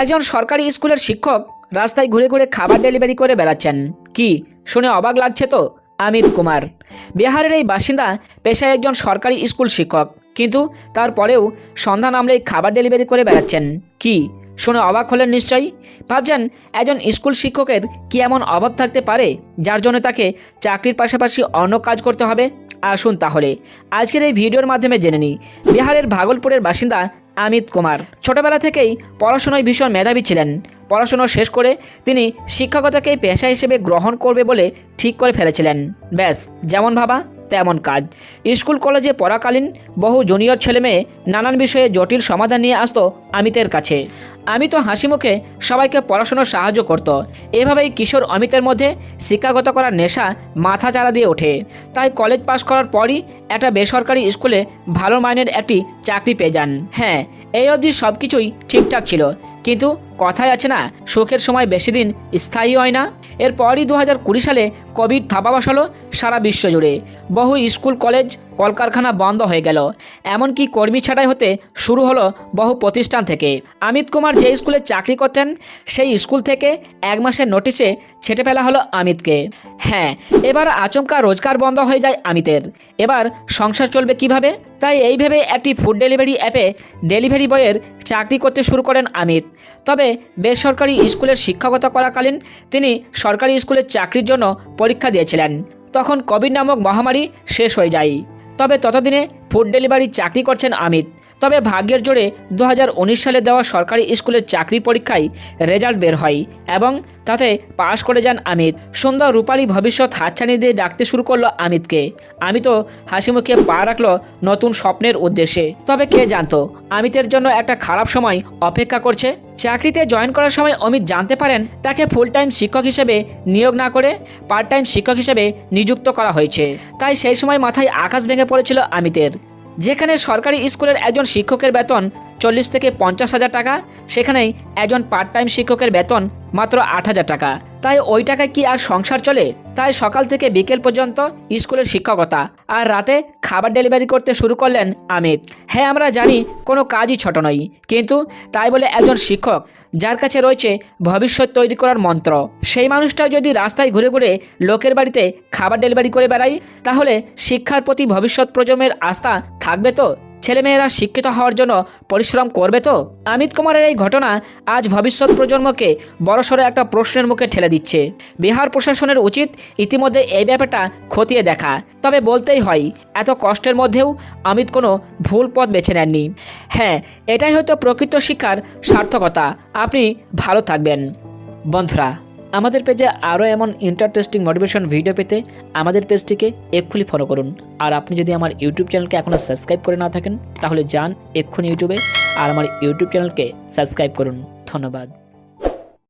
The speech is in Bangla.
একজন সরকারি স্কুলের শিক্ষক রাস্তায় ঘুরে ঘুরে খাবার ডেলিভারি করে বেড়াচ্ছেন। কি, শুনে অবাক লাগছে তো? অমিত কুমার। বিহারের এই বাসিন্দা পেশায় একজন সরকারি স্কুল শিক্ষক, কিন্তু তারপরেও সন্ধ্যা নামলেই খাবার ডেলিভারি করে বেড়াচ্ছেন। কি, শুনে অবাক হলেন নিশ্চয়ই? ভাবছেন একজন স্কুল শিক্ষকের কি এমন অভাব থাকতে পারে, যার জন্য তাকে চাকরির পাশাপাশি অন্য কাজ করতে হবে? আসুন তাহলে। আজকের এই ভিডিওর মাধ্যমে জেনে নিই, বিহারের ভাগলপুরের বাসিন্দা অমিত কুমার। ছোটবেলা থেকেই পড়াশোনায় ভীষণ মেধাবী ছিলেন। পড়াশোনা শেষ করে তিনি শিক্ষকতাকেই পেশা হিসেবে গ্রহণ করবে বলে ঠিক করে ফেলেছিলেন। ব্যাস, যেমন ভাবা তেমন কাজ। স্কুল কলেজে পড়াকালীন বহু জুনিয়র ছেলেমেয়ে নানান বিষয়ে জটিল সমাধান নিয়ে আসত আমিতের কাছে। অমিত হাসি মুখে সবাইকে পড়াশোনার সাহায্য করত। এভাবেই কিশোর অমিতের মধ্যে শিক্ষাগত করার নেশা মাথা চারা দিয়ে ওঠে। তাই কলেজ পাশ করার পরই একটা বেসরকারি স্কুলে ভালো মাইনের একটি চাকরি পেয়ে যান। হ্যাঁ এই অবধি সব কিছুই ঠিকঠাক ছিল। কিন্তু কথায় আছে না, শোকের সময় বেশি দিন স্থায়ী হয় না। এরপরই দু হাজার কুড়ি সালে কোভিড থাবা বসালো সারা বিশ্ব জুড়ে। বহু স্কুল, কলেজ, কলকারখানা বন্ধ হয়ে গেল। এমনকি কর্মী ছাঁটাই হতে শুরু হলো বহু প্রতিষ্ঠান থেকে। অমিত কুমার যে স্কুলে চাকরি করতেন, সেই স্কুল থেকে এক মাসের নোটিশে ছেটে ফেলা হলো অমিতকে। হ্যাঁ এবার আচমকা রোজগার বন্ধ হয়ে যায় অমিতের। এবার সংসার চলবে কীভাবে? তাই এইভাবে একটি ফুড ডেলিভারি অ্যাপে ডেলিভারি বয়ের চাকরি করতে শুরু করেন আমিত তবে বেসরকারি স্কুলের শিক্ষকতা করাকালীন তিনি সরকারি স্কুলের চাকরির জন্য পরীক্ষা দিয়েছিলেন। তখন কোভিড নামক মহামারী শেষ হয়ে যায়। তবে ততদিনে ফুড ডেলিভারি চাকরি করছেন আমিত তবে ভাগ্যের জোরে দু হাজার উনিশ সালে দেওয়া সরকারি স্কুলের চাকরি পরীক্ষায় রেজাল্ট বের হয় এবং তাতে পাশ করে যান আমিত সুন্দর রূপালী ভবিষ্যৎ হাতছানি দিয়ে ডাকতে শুরু করল আমিতকে আমি তো হাসি মুখে পা রাখল নতুন স্বপ্নের উদ্দেশ্যে। তবে কে জানতো, আমিতের জন্য একটা খারাপ সময় অপেক্ষা করছে? চাকরিতে জয়েন করার সময় অমিত জানতে পারেন, তাকে ফুল টাইম শিক্ষক হিসেবে নিয়োগ না করে পার্ট টাইম শিক্ষক হিসেবে নিযুক্ত করা হয়েছে। তাই সেই সময় মাথায় আকাশ ভেঙে পড়েছিল অমিতের যেখানে সরকারি স্কুলের একজন শিক্ষকের বেতন চল্লিশ থেকে পঞ্চাশ হাজার টাকা। সেখানেই একজন পার্ট টাইম শিক্ষকের বেতন মাত্র আট হাজার টাকা। তাই ওই টাকায় কি আর সংসার চলে? তাই সকাল থেকে বিকেল পর্যন্ত স্কুলের শিক্ষকতা আর রাতে খাবার ডেলিভারি করতে শুরু করলেন আমিত। হ্যাঁ আমরা জানি কোনো কাজই ছোট নয়, কিন্তু তাই বলে একজন শিক্ষক যার কাছে রয়েছে ভবিষ্যৎ তৈরি করার মন্ত্র। সেই মানুষটা যদি রাস্তায় ঘুরে ঘুরে লোকের বাড়িতে খাবার ডেলিভারি করে বেড়ায়, তাহলে শিক্ষার প্রতি ভবিষ্যৎ প্রজন্মের আস্থা থাকবে তো? ছেলেমেয়েরা শিক্ষিত হওয়ার জন্য পরিশ্রম করবে তো? অমিত কুমারের এই ঘটনা আজ ভবিষ্যৎ প্রজন্মকে বড়সড় একটা প্রশ্নের মুখে ঠেলে দিচ্ছে। বিহার প্রশাসনের উচিত ইতিমধ্যে এই ব্যাপারটা খতিয়ে দেখা। তবে বলতেই হয়, এত কষ্টের মধ্যেও অমিত কোনো ভুল পথ বেছে নেননি। হ্যাঁ এটাই হয়তো প্রকৃত শিক্ষার সার্থকতা। আপনি ভালো থাকবেন। বন্ধুরা আমাদের পেজে আরও এমন ইন্টারটেস্টিং মোটিভেশন ভিডিও পেতে আমাদের পেজটিকে এক্ষুনি ফলো করুন। আর আপনি যদি আমার ইউটিউব চ্যানেলকে এখনও সাবস্ক্রাইব করে না থাকেন, তাহলে যান এক্ষুনি ইউটিউবে আর আমার ইউটিউব চ্যানেলকে সাবস্ক্রাইব করুন। ধন্যবাদ।